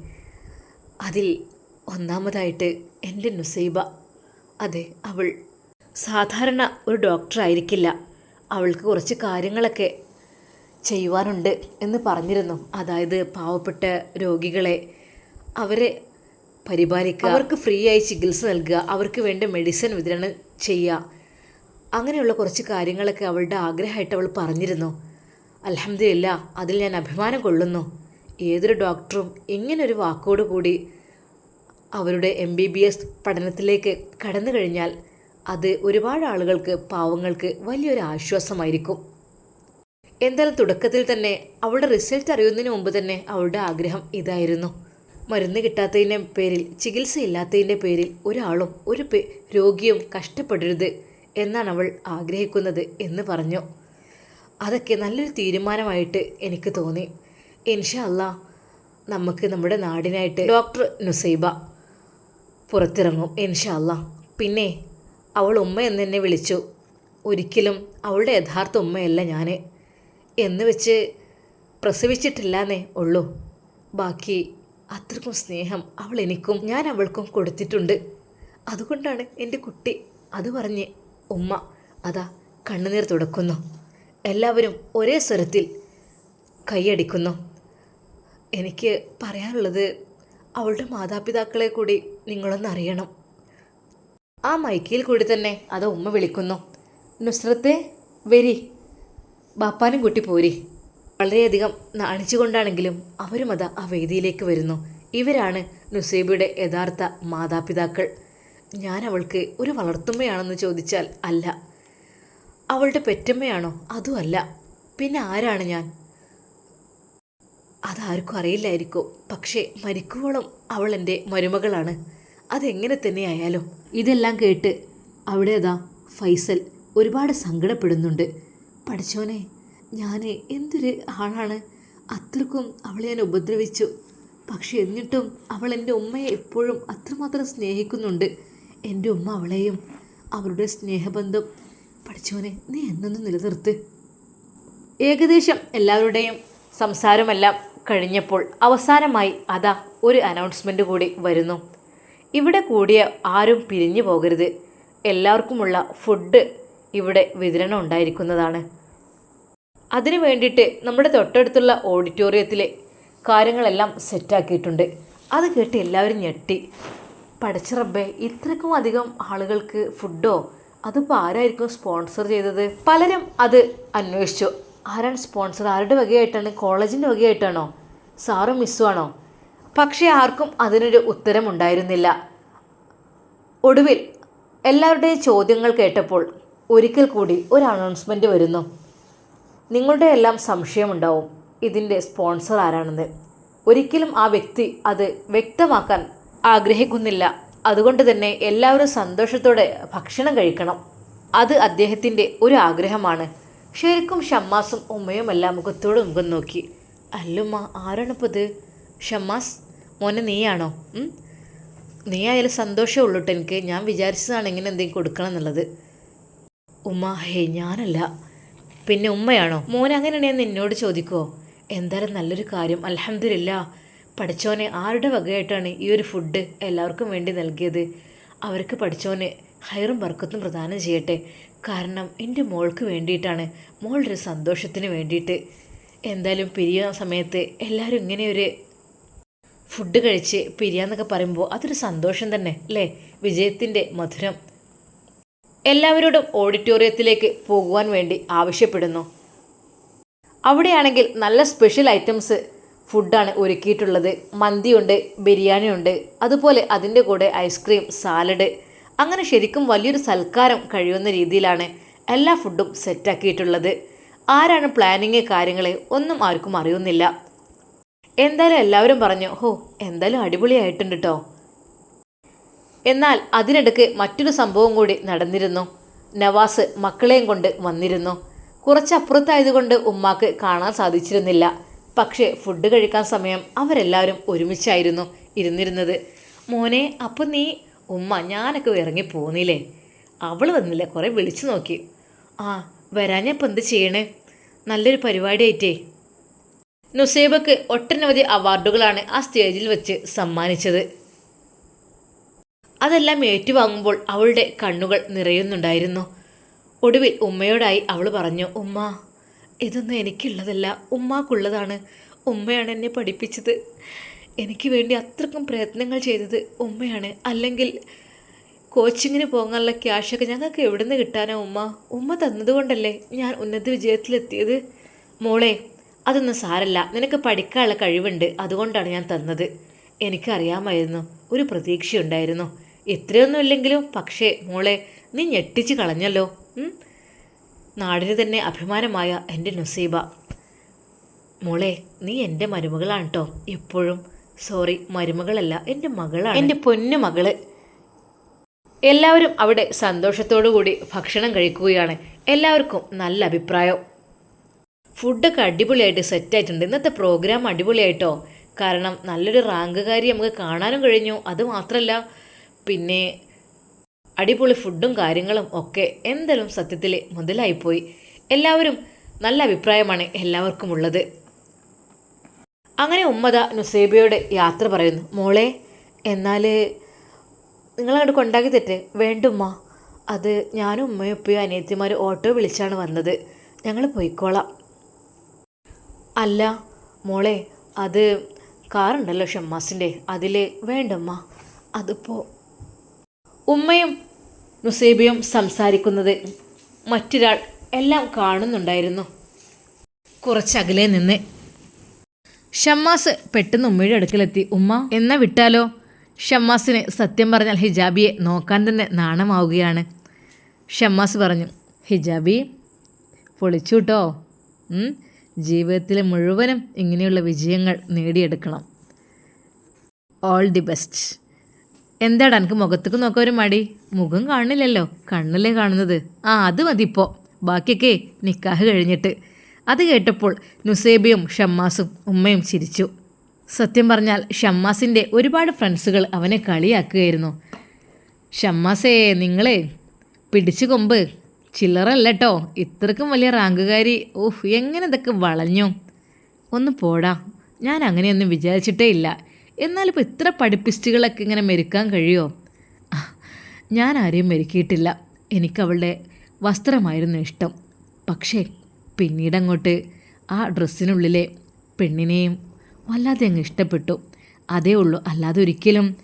അതിൽ ഒന്നാമതായിട്ട് എന്റെ നുസൈബ. അതെ അവൾ സാധാരണ ഒരു ഡോക്ടർ ആയിരിക്കില്ല. അവൾക്ക് കുറച്ച് കാര്യങ്ങളൊക്കെ ചെയ്യുവാനുണ്ട് എന്ന് പറഞ്ഞിരുന്നു. അതായത് പാവപ്പെട്ട രോഗികളെ അവരെ പരിപാലിക്കുക. അവർക്ക് ഫ്രീ ആയി ചികിത്സ നൽകുക. അവർക്ക് വേണ്ട മെഡിസിൻ വിതരണം ചെയ്യുക. അങ്ങനെയുള്ള കുറച്ച് കാര്യങ്ങളൊക്കെ അവളുടെ ആഗ്രഹമായിട്ട് അവൾ പറഞ്ഞിരുന്നു. അലഹമില്ല അതിൽ ഞാൻ അഭിമാനം കൊള്ളുന്നു. ഏതൊരു ഡോക്ടറും ഇങ്ങനൊരു വാക്കോട് കൂടി അവരുടെ എം ബി ബി എസ് പഠനത്തിലേക്ക് കടന്നു കഴിഞ്ഞാൽ അത് ഒരുപാട് ആളുകൾക്ക് പാവങ്ങൾക്ക് വലിയൊരു ആശ്വാസമായിരിക്കും. എന്തായാലും തുടക്കത്തിൽ തന്നെ അവളുടെ റിസൾട്ട് അറിയുന്നതിന് മുമ്പ് തന്നെ അവളുടെ ആഗ്രഹം ഇതായിരുന്നു. മരുന്ന് കിട്ടാത്തതിന്റെ പേരിൽ ചികിത്സയില്ലാത്തതിന്റെ പേരിൽ ഒരാളും ഒരു രോഗിയും കഷ്ടപ്പെടരുത് എന്നാണ് അവൾ ആഗ്രഹിക്കുന്നത് എന്ന് പറഞ്ഞു. അതൊക്കെ നല്ലൊരു തീരുമാനമായിട്ട് എനിക്ക് തോന്നി. ഇൻഷാ അല്ലാ നമുക്ക് നമ്മുടെ നാടിനായിട്ട് ഡോക്ടർ നുസൈബ പുറത്തിറങ്ങും ഇൻഷല്ല പിന്നെ അവൾ ഉമ്മ എന്ന് എന്നെ വിളിച്ചു. ഒരിക്കലും അവളുടെ യഥാർത്ഥ ഉമ്മയല്ല ഞാൻ എന്ന് വെച്ച് പ്രസവിച്ചിട്ടില്ലാന്നേ ഉള്ളൂ. ബാക്കി അത്രക്കും സ്നേഹം അവൾ എനിക്കും ഞാൻ അവൾക്കും കൊടുത്തിട്ടുണ്ട്. അതുകൊണ്ടാണ് എന്റെ കുട്ടി അത് പറഞ്ഞ് ഉമ്മ അതാ കണ്ണുനീർ തുടക്കുന്നു. എല്ലാവരും ഒരേ സ്വരത്തിൽ കൈയടിക്കുന്നു. എനിക്ക് പറയാനുള്ളത് അവളുടെ മാതാപിതാക്കളെ കൂടി നിങ്ങളൊന്ന് അറിയണം. ആ മൈക്കിൽ കൂടി തന്നെ അത് ഉമ്മ വിളിക്കുന്നു. നുസ്രത്തെ വരി. ബാപ്പാനും കുട്ടി പോരി. വളരെയധികം നാണിച്ചുകൊണ്ടാണെങ്കിലും അവരും അത് ആ വേദിയിലേക്ക് വരുന്നു. ഇവരാണ് നുസൈബയുടെ യഥാർത്ഥ മാതാപിതാക്കൾ. ഞാൻ അവൾക്ക് ഒരു വളർത്തുമ്മയാണെന്ന് ചോദിച്ചാൽ അല്ല. അവളുടെ പെറ്റമ്മയാണോ? അതുമല്ല പിന്നെ ആരാണ് ഞാൻ? അതാർക്കും അറിയില്ലായിരിക്കും. പക്ഷേ മരിക്കുവോളം അവൾ എന്റെ മരുമകളാണ്. അതെങ്ങനെ തന്നെയായാലും. ഇതെല്ലാം കേട്ട് അവിടെ അതാ ഫൈസൽ ഒരുപാട് സങ്കടപ്പെടുന്നുണ്ട്. പഠിച്ചോനെ ഞാൻ എന്തൊരു ആളാണ്. അത്രക്കും അവളെ ഞാൻ ഉപദ്രവിച്ചു. പക്ഷെ എന്നിട്ടും അവൾ എന്റെ ഉമ്മയെ എപ്പോഴും അത്രമാത്രം സ്നേഹിക്കുന്നുണ്ട്. എന്റെ ഉമ്മ അവളെയും അവരുടെ സ്നേഹബന്ധം. പഠിച്ചോനെ നീ എന്നൊന്നും നിലനിർത്ത്. ഏകദേശം എല്ലാവരുടെയും സംസാരമെല്ലാം കഴിഞ്ഞപ്പോൾ അവസാനമായി അതാ ഒരു അനൗൺസ്മെന്റ് കൂടി വരുന്നു. ഇവിടെ കൂടിയ ആരും പിരിഞ്ഞു പോകരുത്. എല്ലാവർക്കുമുള്ള ഫുഡ് ഇവിടെ വിതരണം ഉണ്ടായിരിക്കുന്നതാണ്. അതിനു വേണ്ടിയിട്ട് നമ്മുടെ തൊട്ടടുത്തുള്ള ഓഡിറ്റോറിയത്തിലെ കാര്യങ്ങളെല്ലാം സെറ്റാക്കിയിട്ടുണ്ട് അത് കേട്ട് എല്ലാവരും ഞെട്ടി. പഠിച്ച റബ്ബേ ഇത്രക്കും അധികം ആളുകൾക്ക് ഫുഡോ അതിപ്പോൾ ആരായിരിക്കും സ്പോൺസർ ചെയ്തത്? പലരും അത് അന്വേഷിച്ചു. ആരാണ് സ്പോൺസർ ആരുടെ വകയായിട്ടാണ്? കോളേജിന്റെ വകയായിട്ടാണോ? സാറും മിസ്സുമാണോ പക്ഷേ ആർക്കും അതിനൊരു ഉത്തരം ഉണ്ടായിരുന്നില്ല ഒടുവിൽ എല്ലാവരുടെയും ചോദ്യങ്ങൾ കേട്ടപ്പോൾ ഒരിക്കൽ കൂടി ഒരു അനൗൺസ്മെന്റ് വരുന്നു. നിങ്ങളുടെ എല്ലാം സംശയമുണ്ടാവും. ഇതിന്റെ സ്പോൺസർ ആരാണെന്ന്. ഒരിക്കലും ആ വ്യക്തി അത് വ്യക്തമാക്കാൻ ആഗ്രഹിക്കുന്നില്ല. അതുകൊണ്ട് തന്നെ എല്ലാവരും സന്തോഷത്തോടെ ഭക്ഷണം കഴിക്കണം. അത് അദ്ദേഹത്തിന്റെ ഒരു ആഗ്രഹമാണ്. ശരിക്കും ഷമ്മാസും ഉമ്മയുമെല്ലാം മുഖത്തോട് മുഖം നോക്കി. അല്ലുമ്മ ആരാണിപ്പോൾ ഇത് ഷമ്മാസ് മോനെ നീയാണോ? നീ ആയാലും സന്തോഷമേ ഉള്ളൂ കേട്ടോ എനിക്ക്. ഞാൻ വിചാരിച്ചതാണ് ഇങ്ങനെ എന്തെങ്കിലും കൊടുക്കണം എന്നുള്ളത്. ഉമ്മ ഹേ ഞാനല്ല. പിന്നെ ഉമ്മയാണോ? മോൻ അങ്ങനെയാണെന്ന് എന്നോട് ചോദിക്കുമോ എന്തായാലും നല്ലൊരു കാര്യം. അലഹമില്ല പഠിച്ചോനെ ആരുടെ വകയായിട്ടാണ് ഈ ഒരു ഫുഡ് എല്ലാവർക്കും വേണ്ടി നൽകിയത്? അവർക്ക് പഠിച്ചോന് ഹൈറും ബർക്കത്തും പ്രദാനം ചെയ്യട്ടെ. കാരണം എന്റെ മോൾക്ക് വേണ്ടിയിട്ടാണ്. മോളുടെ ഒരു സന്തോഷത്തിന് വേണ്ടിയിട്ട്. എന്തായാലും പിരിയുന്ന സമയത്ത് എല്ലാവരും ഇങ്ങനെ ഒരു ഫുഡ് കഴിച്ച് പിരിയാന്നൊക്കെ പറയുമ്പോൾ അതൊരു സന്തോഷം തന്നെ അല്ലേ? വിജയത്തിന്റെ മധുരം. എല്ലാവരോടും ഓഡിറ്റോറിയത്തിലേക്ക് പോകുവാൻ വേണ്ടി ആവശ്യപ്പെടുന്നു. അവിടെയാണെങ്കിൽ നല്ല സ്പെഷ്യൽ ഐറ്റംസ് ഫുഡാണ് ഒരുക്കിയിട്ടുള്ളത്. മന്തിയുണ്ട് ബിരിയാണിയുണ്ട്. അതുപോലെ അതിന്റെ കൂടെ ഐസ്ക്രീം സാലഡ് അങ്ങനെ ശരിക്കും വലിയൊരു സൽക്കാരം കഴിയുന്ന രീതിയിലാണ് എല്ലാ ഫുഡും സെറ്റാക്കിയിട്ടുള്ളത്. ആരാണ് പ്ലാനിങ് കാര്യങ്ങളെ ഒന്നും ആർക്കും അറിയുന്നില്ല. എന്തായാലും എല്ലാവരും പറഞ്ഞു ഹോ എന്തായാലും അടിപൊളിയായിട്ടുണ്ട് കേട്ടോ എന്നാൽ അതിനിടയ്ക്ക് മറ്റൊരു സംഭവം കൂടി നടന്നിരുന്നു. നവാസ് മക്കളെയും കൊണ്ട് വന്നിരുന്നു. കുറച്ചപ്പുറത്തായതുകൊണ്ട് ഉമ്മാക്ക് കാണാൻ സാധിച്ചിരുന്നില്ല. പക്ഷേ ഫുഡ് കഴിക്കാൻ സമയം അവരെല്ലാവരും ഒരുമിച്ചായിരുന്നു ഇരുന്നിരുന്നത്. മോനെ അപ്പം നീ ഉമ്മ ഞാനൊക്കെ ഇറങ്ങി പോന്നില്ലേ? അവൾ വന്നില്ല കുറേ വിളിച്ചു നോക്കി. ആ വരാനിപ്പോൾ എന്ത് ചെയ്യണേ? നല്ലൊരു പരിപാടിയായിട്ടേ നുസൈബക്ക് ഒട്ടനവധി അവാർഡുകളാണ് ആ സ്റ്റേജിൽ വെച്ച് സമ്മാനിച്ചത്. അതെല്ലാം ഏറ്റുവാങ്ങുമ്പോൾ അവളുടെ കണ്ണുകൾ നിറയുന്നുണ്ടായിരുന്നു. ഒടുവിൽ ഉമ്മയോടായി അവൾ പറഞ്ഞു ഉമ്മ ഇതൊന്നും എനിക്കുള്ളതല്ല. ഉമ്മാക്കുള്ളതാണ്. ഉമ്മയാണ് എന്നെ പഠിപ്പിച്ചത്. എനിക്ക് വേണ്ടി അത്രക്കും പ്രയത്നങ്ങൾ ചെയ്തത് ഉമ്മയാണ്. അല്ലെങ്കിൽ കോച്ചിങ്ങിന് പോകാനുള്ള ക്യാഷൊക്കെ ഞങ്ങൾക്ക് എവിടെ നിന്ന് കിട്ടാനാ ഉമ്മ? ഉമ്മ തന്നതുകൊണ്ടല്ലേ ഞാൻ ഉന്നത വിജയത്തിലെത്തിയത്? മോളെ അതൊന്നും സാരല്ല. നിനക്ക് പഠിക്കാനുള്ള കഴിവുണ്ട്. അതുകൊണ്ടാണ് ഞാൻ തന്നത്. എനിക്കറിയാമായിരുന്നു. ഒരു പ്രതീക്ഷയുണ്ടായിരുന്നു. ഇത്രയൊന്നും ഇല്ലെങ്കിലും പക്ഷേ മോളെ നീ ഞെട്ടിച്ച് കളഞ്ഞല്ലോ? നാടിന് തന്നെ അഭിമാനമായ എന്റെ നുസീബ. മോളെ നീ എന്റെ മരുമകളാണ് കേട്ടോ എപ്പോഴും സോറി മരുമകളല്ല എന്റെ മകളാണ്. എന്റെ പൊന്നു മകൾ. എല്ലാവരും അവിടെ സന്തോഷത്തോടു കൂടി ഭക്ഷണം കഴിക്കുകയാണ്. എല്ലാവർക്കും നല്ല അഭിപ്രായം. ഫുഡൊക്കെ അടിപൊളിയായിട്ട് സെറ്റായിട്ടുണ്ട്. ഇന്നത്തെ പ്രോഗ്രാം അടിപൊളിയായിട്ടോ? കാരണം നല്ലൊരു റാങ്കുകാരി നമുക്ക് കാണാനും കഴിഞ്ഞു. അത് മാത്രമല്ല പിന്നെ അടിപൊളി ഫുഡും കാര്യങ്ങളും ഒക്കെ എന്തായാലും സത്യത്തിൽ മുതലായിപ്പോയി. എല്ലാവരും നല്ല അഭിപ്രായമാണ് എല്ലാവർക്കും ഉള്ളത് അങ്ങനെ ഉമ്മത നുസേബയോട് യാത്ര പറയുന്നു മോളെ എന്നാൽ നിങ്ങളങ്ങോട്ട് കൊണ്ടാക്കി തെറ്റ് വേണ്ടുമ്മ അത് ഞാനും ഉമ്മയും ഉപ്പയും അനിയത്തിമാരും ഓട്ടോ വിളിച്ചാണ് വന്നത്. ഞങ്ങൾ പോയിക്കോളാം. അല്ല മോളെ അത് കാറുണ്ടല്ലോ ഷമ്മാസിന്റെ അതിൽ വേണ്ടമ്മ അതിപ്പോൾ ഉമ്മയും നുസേബിയും സംസാരിക്കുന്നത് മറ്റൊരാൾ എല്ലാം കാണുന്നുണ്ടായിരുന്നു. കുറച്ചകലെ നിന്ന് ഷമ്മാസ് പെട്ടെന്ന് ഉമ്മയുടെ അടുക്കലെത്തി ഉമ്മ എന്ന വിട്ടാലോ? ഷമ്മാസിന് സത്യം പറഞ്ഞാൽ ഹിജാബിയെ നോക്കാൻ തന്നെ നാണമാവുകയാണ്. ഷമ്മാസ് പറഞ്ഞു ഹിജാബി പൊളിച്ചു കേട്ടോ ജീവിതത്തിലെ മുഴുവനും ഇങ്ങനെയുള്ള വിജയങ്ങൾ നേടിയെടുക്കണം. ഓൾ ദി ബെസ്റ്റ് എന്താടാ എനിക്ക് മുഖത്തേക്ക് നോക്കാൻ ഒരു മടി? മുഖം കാണില്ലല്ലോ. കണ്ണല്ലേ കാണുന്നത്. ആ അത് മതി ഇപ്പോൾ ബാക്കിയൊക്കെ നിക്കാഹ് കഴിഞ്ഞിട്ട്. അത് കേട്ടപ്പോൾ നുസേബിയും ഷമ്മാസും ഉമ്മയും ചിരിച്ചു. സത്യം പറഞ്ഞാൽ ഷമ്മാസിന്റെ ഒരുപാട് ഫ്രണ്ട്സുകൾ അവനെ കളിയാക്കുകയായിരുന്നു. ഷമ്മാസേ നിങ്ങളെ പിടിച്ചു കൊമ്പ്. ചില്ലറല്ല കേട്ടോ ഇത്രക്കും വലിയ റാങ്കുകാരി. ഓഹ് എങ്ങനെ ഇതൊക്കെ വളഞ്ഞു. ഒന്ന് പോടാ. ഞാൻ അങ്ങനെയൊന്നും വിചാരിച്ചിട്ടേ ഇല്ല. എന്നാലിപ്പോൾ ഇത്ര പഠിപ്പിസ്റ്റുകളൊക്കെ ഇങ്ങനെ മെരുക്കാൻ കഴിയുമോ ഞാൻ ആരെയും മെരുക്കിയിട്ടില്ല. എനിക്കവളുടെ വസ്ത്രമായിരുന്നു ഇഷ്ടം. പക്ഷേ പിന്നീടങ്ങോട്ട് ആ ഡ്രസ്സിനുള്ളിലെ പെണ്ണിനെയും വല്ലാതെ അങ്ങ് ഇഷ്ടപ്പെട്ടു. അതേ ഉള്ളൂ അല്ലാതെ ഒരിക്കലും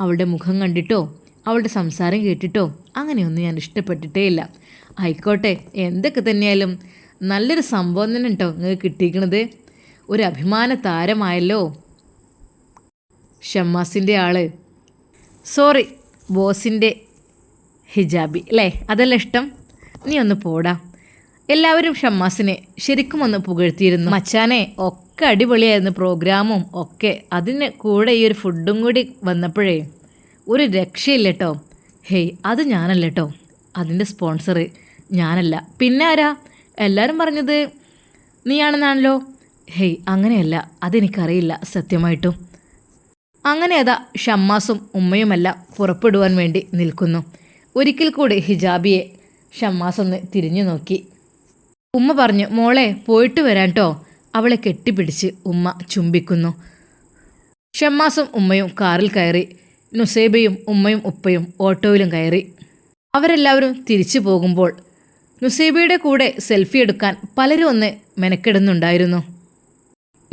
അവളുടെ മുഖം കണ്ടിട്ടോ അവളുടെ സംസാരം കേട്ടിട്ടോ അങ്ങനെയൊന്നും ഞാൻ ഇഷ്ടപ്പെട്ടിട്ടേ ഇല്ല. ആയിക്കോട്ടെ എന്തൊക്കെ തന്നെയായാലും നല്ലൊരു സംഭവം തന്നെ കേട്ടോ നിങ്ങൾക്ക് കിട്ടിയിരിക്കണത്. ഒരു അഭിമാന താരമായല്ലോ. ഷമ്മാസിന്റെ ആൾ. സോറി ബോസിന്റെ ഹിജാബി. അല്ലേ? അതല്ല ഇഷ്ടം? നീ ഒന്ന് പോടാ. എല്ലാവരും ഷമ്മാസിനെ ശരിക്കും ഒന്ന് പുകഴ്ത്തിയിരുന്നു. മച്ചാനെ ഒക്കെ അടിപൊളിയായിരുന്നു പ്രോഗ്രാമും ഒക്കെ. അതിന് കൂടെ ഈ ഒരു ഫുഡും കൂടി വന്നപ്പോഴേ ഒരു രക്ഷയില്ല കേട്ടോ ഹേയ് അത് ഞാനല്ല കേട്ടോ അതിന്റെ സ്പോൺസർ ഞാനല്ല. പിന്നെ ആരാ? എല്ലാവരും പറഞ്ഞത് നീയാണെന്നാണല്ലോ. ഹേയ് അങ്ങനെയല്ല. അതെനിക്കറിയില്ല സത്യമായിട്ടും. അങ്ങനെ അതാ ഷമ്മാസും ഉമ്മയുമല്ല പുറപ്പെടുവാൻ വേണ്ടി നിൽക്കുന്നു. ഒരിക്കൽ കൂടി ഹിജാബിയെ ഷമ്മാസ് ഒന്ന് തിരിഞ്ഞു നോക്കി. ഉമ്മ പറഞ്ഞു മോളെ പോയിട്ട് വരാൻ കേട്ടോ അവളെ കെട്ടിപ്പിടിച്ച് ഉമ്മ ചുംബിക്കുന്നു. ഷമ്മാസും ഉമ്മയും കാറിൽ കയറി നുസേബയും ഉമ്മയും ഉപ്പയും ഓട്ടോയിലും കയറി. അവരെല്ലാവരും തിരിച്ചു പോകുമ്പോൾ നുസേബയുടെ കൂടെ സെൽഫി എടുക്കാൻ പലരും ഒന്ന് മെനക്കെടുന്നുണ്ടായിരുന്നു.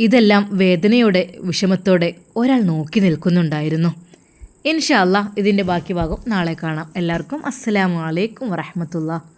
ഇതെല്ലാം വേദനയോടെ വിഷമത്തോടെ ഒരാൾ നോക്കി നിൽക്കുന്നുണ്ടായിരുന്നു. ഇൻഷാല്ല ഇതിന്റെ ബാക്കി ഭാഗം നാളെ കാണാം. എല്ലാവർക്കും അസ്സലാമു അലൈക്കും വറഹമത്തുള്ള